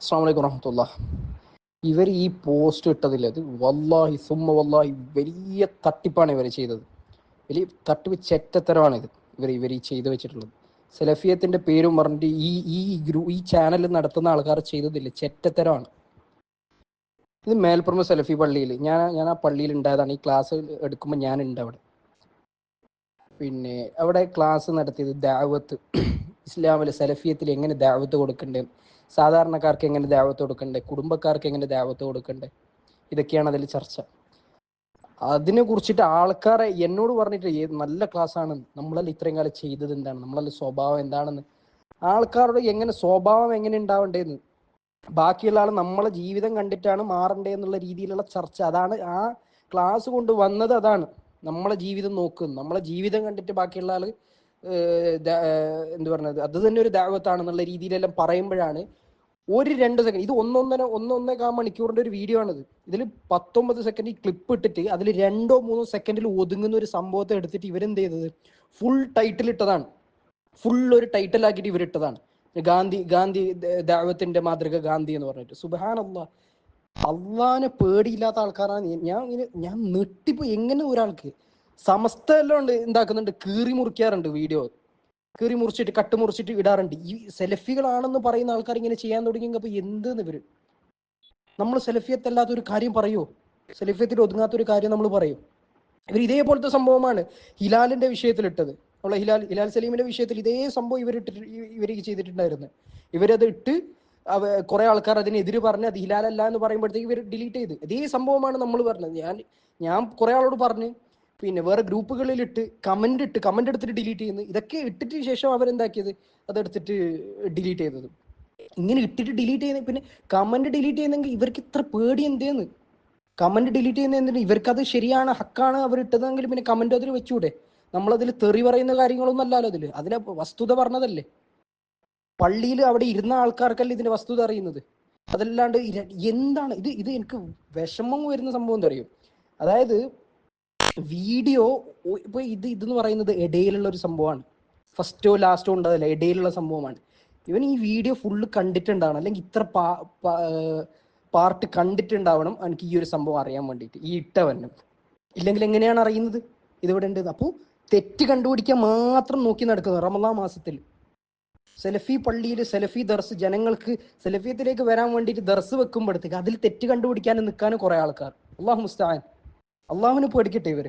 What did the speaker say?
അസ്സാം വലൈക്കും ഇവർ ഈ പോസ്റ്റ് ഇട്ടതിൽ അത് വല്ലാഹി സുമ്മ വല്ലാഹി വലിയ തട്ടിപ്പാണ് ഇവർ ചെയ്തത്. വലിയ തട്ടിപ്പ് ചെറ്റത്തരമാണ് ഇത് ഇവർ ഇവർ ഈ ചെയ്തു വെച്ചിട്ടുള്ളത്. സെലഫിയത്തിന്റെ പേരും പറഞ്ഞിട്ട് ഈ ഈ ഗ്രൂ ഈ ചാനൽ നടത്തുന്ന ആൾക്കാർ ചെയ്തതില്ല ചെറ്റത്തരമാണ്. ഇത് മേൽപ്പുറമ സെലഫി പള്ളിയിൽ ഞാൻ ഞാൻ ആ പള്ളിയിൽ ഉണ്ടായതാണ്. ഈ ക്ലാസ് എടുക്കുമ്പോൾ ഞാൻ ഉണ്ട് അവിടെ. പിന്നെ അവിടെ ക്ലാസ് നടത്തിയത് ദാവത്ത്. ഇസ്ലാമിലെ സലഫിയത്തിൽ എങ്ങനെ ദാവത്ത് കൊടുക്കണ്ടേ? സാധാരണക്കാർക്ക് എങ്ങനെ ദാവത്ത് കൊടുക്കണ്ടേ? കുടുംബക്കാർക്ക് എങ്ങനെ ദാവത്ത് കൊടുക്കണ്ടേ? ഇതൊക്കെയാണ് അതിൽ ചർച്ച. അതിനെ കുറിച്ചിട്ട് ആൾക്കാരെ എന്നോട് പറഞ്ഞിട്ട് നല്ല ക്ലാസ് ആണ് നമ്മളല്ല ഇത്രയും കാലം ചെയ്തത് എന്താണ്? നമ്മളല്ല സ്വഭാവം എന്താണെന്ന്. ആൾക്കാരോട് എങ്ങനെ സ്വഭാവം എങ്ങനെ ഉണ്ടാവണ്ടേന്ന്. ബാക്കിയുള്ള ആൾ നമ്മളെ ജീവിതം കണ്ടിട്ടാണ് മാറണ്ടേ എന്നുള്ള രീതിയിലുള്ള ചർച്ച. അതാണ് ആ ക്ലാസ് കൊണ്ട് വന്നത് അതാണ്. നമ്മളെ ജീവിതം നോക്കുന്നു നമ്മളെ ജീവിതം കണ്ടിട്ട് ബാക്കിയുള്ള ആൾ എന്ത് പറഞ്ഞത്? അത് തന്നെ ഒരു ദാവത്താണെന്നുള്ള രീതിയിലെല്ലാം പറയുമ്പോഴാണ് ഒരു രണ്ട് സെക്കൻഡ് ഇത് ഒന്നൊന്നര ഒന്നൊന്നേകാൽ മണിക്കൂറിന്റെ ഒരു വീഡിയോ ആണിത്. ഇതിൽ പത്തൊമ്പത് സെക്കൻഡ് ക്ലിപ്പ് ഇട്ടിട്ട് അതിൽ രണ്ടോ മൂന്നോ സെക്കൻഡിൽ ഒതുങ്ങുന്ന ഒരു സംഭവത്തെ എടുത്തിട്ട് ഇവരെന്ത് ചെയ്തത്? ഫുൾ ടൈറ്റിൽ ഇട്ടതാണ്. ഫുൾ ഒരു ടൈറ്റിൽ ആക്കിയിട്ട് ഇവരിട്ടതാണ് ഗാന്ധി ഗാന്ധി ദാവത്തിന്റെ മാതൃക ഗാന്ധി എന്ന് പറഞ്ഞിട്ട്. സുബാൻ അള്ളാഹ് അള്ളാനെ പേടിയില്ലാത്ത ആൾക്കാരാണ്. ഞാൻ ഇങ്ങനെ ഞാൻ നെട്ടിപ്പോ എങ്ങനെ ഒരാൾക്ക് സമസ്ത എല്ലാം ഉണ്ട് എന്താക്കുന്നുണ്ട് കീറി മുറിക്കാറുണ്ട് വീഡിയോ. കീറി മുറിച്ചിട്ട് കട്ട് മുറിച്ചിട്ട് ഇടാറുണ്ട്. ഈ സെലഫികളാണെന്ന് പറയുന്ന ആൾക്കാർ ഇങ്ങനെ ചെയ്യാൻ തുടങ്ങിയപ്പോൾ എന്തെന്ന് ഇവർ? നമ്മൾ സെലഫിയത്തല്ലാത്ത ഒരു കാര്യം പറയുമോ സെലഫിയത്തിൽ ഒതുങ്ങാത്ത ഒരു കാര്യം നമ്മൾ പറയും? ഇവർ ഇതേപോലത്തെ സംഭവമാണ് ഹിലാലിന്റെ വിഷയത്തിൽ ഇട്ടത് ഉള്ള ഹിലാൽ ഹിലാൽ സലീമിന്റെ വിഷയത്തിൽ ഇതേ സംഭവം ഇവർ ഇവർ ചെയ്തിട്ടുണ്ടായിരുന്നു. ഇവരത് ഇട്ട് കുറെ ആൾക്കാർ അതിനെതിര് പറഞ്ഞ് അത് ഹിലാലല്ല എന്ന് പറയുമ്പോഴത്തേക്ക് ഇവർ ഡിലീറ്റ് ചെയ്ത്. ഇതേ സംഭവമാണ് നമ്മൾ പറഞ്ഞത്. ഞാൻ ഞാൻ കുറെ ആളോട് പറഞ്ഞ് പിന്നെ വേറെ ഗ്രൂപ്പുകളിൽ ഇട്ട് കമന്റ് ഇട്ട് കമന്റ് എടുത്തിട്ട് ഡിലീറ്റ് ചെയ്യുന്നു. ഇതൊക്കെ ഇട്ടിട്ട് ശേഷം അവരെന്താക്കിയത്? അതെടുത്തിട്ട് ഡിലീറ്റ് ചെയ്തത്. ഇങ്ങനെ ഇട്ടിട്ട് ഡിലീറ്റ് ചെയ്യുന്ന പിന്നെ കമന്റ് ഡിലീറ്റ് ചെയ്യുന്നെങ്കിൽ ഇവർക്ക് ഇത്ര പേടി എന്തേന്ന്? കമന്റ് ഡിലീറ്റ് ചെയ്യുന്ന എന്തിനാ? അത് ശരിയാണ് ഹക്കാണ് അവർ ഇട്ടതെങ്കിൽ പിന്നെ കമന്റ് അതിൽ വെച്ചൂടെ? നമ്മളതിൽ തെറി പറയുന്ന കാര്യങ്ങളൊന്നും അല്ലല്ലോ അതിൽ. അതിനെ വസ്തുത പറഞ്ഞതല്ലേ? പള്ളിയിൽ അവിടെ ഇരുന്ന ആൾക്കാർക്കല്ലേ ഇതിന്റെ വസ്തുത അറിയുന്നത്? അതല്ലാണ്ട് എന്താണ്? ഇത് ഇത് എനിക്ക് വിഷമം വരുന്ന സംഭവം എന്തറിയും? അതായത് വീഡിയോ ഇപ്പൊ ഇത് ഇതെന്ന് പറയുന്നത് ഇടയിലുള്ള ഒരു സംഭവമാണ്. ഫസ്റ്റോ ലാസ്റ്റോ ഉണ്ടാവില്ല ഇടയിലുള്ള സംഭവമാണ്. ഇവൻ ഈ വീഡിയോ ഫുള്ള് കണ്ടിട്ടുണ്ടാവണം. അല്ലെങ്കിൽ ഇത്ര പാർട്ട് കണ്ടിട്ടുണ്ടാവണം എനിക്ക് ഈ ഒരു സംഭവം അറിയാൻ വേണ്ടിയിട്ട് ഈ ഇട്ടവനും. ഇല്ലെങ്കിൽ എങ്ങനെയാണ് അറിയുന്നത്? ഇതിവിടെ ഉണ്ട്. അപ്പോൾ തെറ്റ് കണ്ടുപിടിക്കാൻ മാത്രം നോക്കി നടക്കുന്നത് റമദാ മാസത്തിൽ. സെലഫി പള്ളിയിൽ സെലഫി ദർസ് ജനങ്ങൾക്ക് സെലഫിയത്തിലേക്ക് വരാൻ വേണ്ടിയിട്ട് ദർസ് വെക്കുമ്പോഴത്തേക്ക് അതിൽ തെറ്റ് കണ്ടുപിടിക്കാൻ നിൽക്കാനും കുറെ ആൾക്കാർ. അള്ളാഹു മുസ്താൻ. അള്ളാഹുവിനെ പേടിക്കട്ടെ ഇവർ.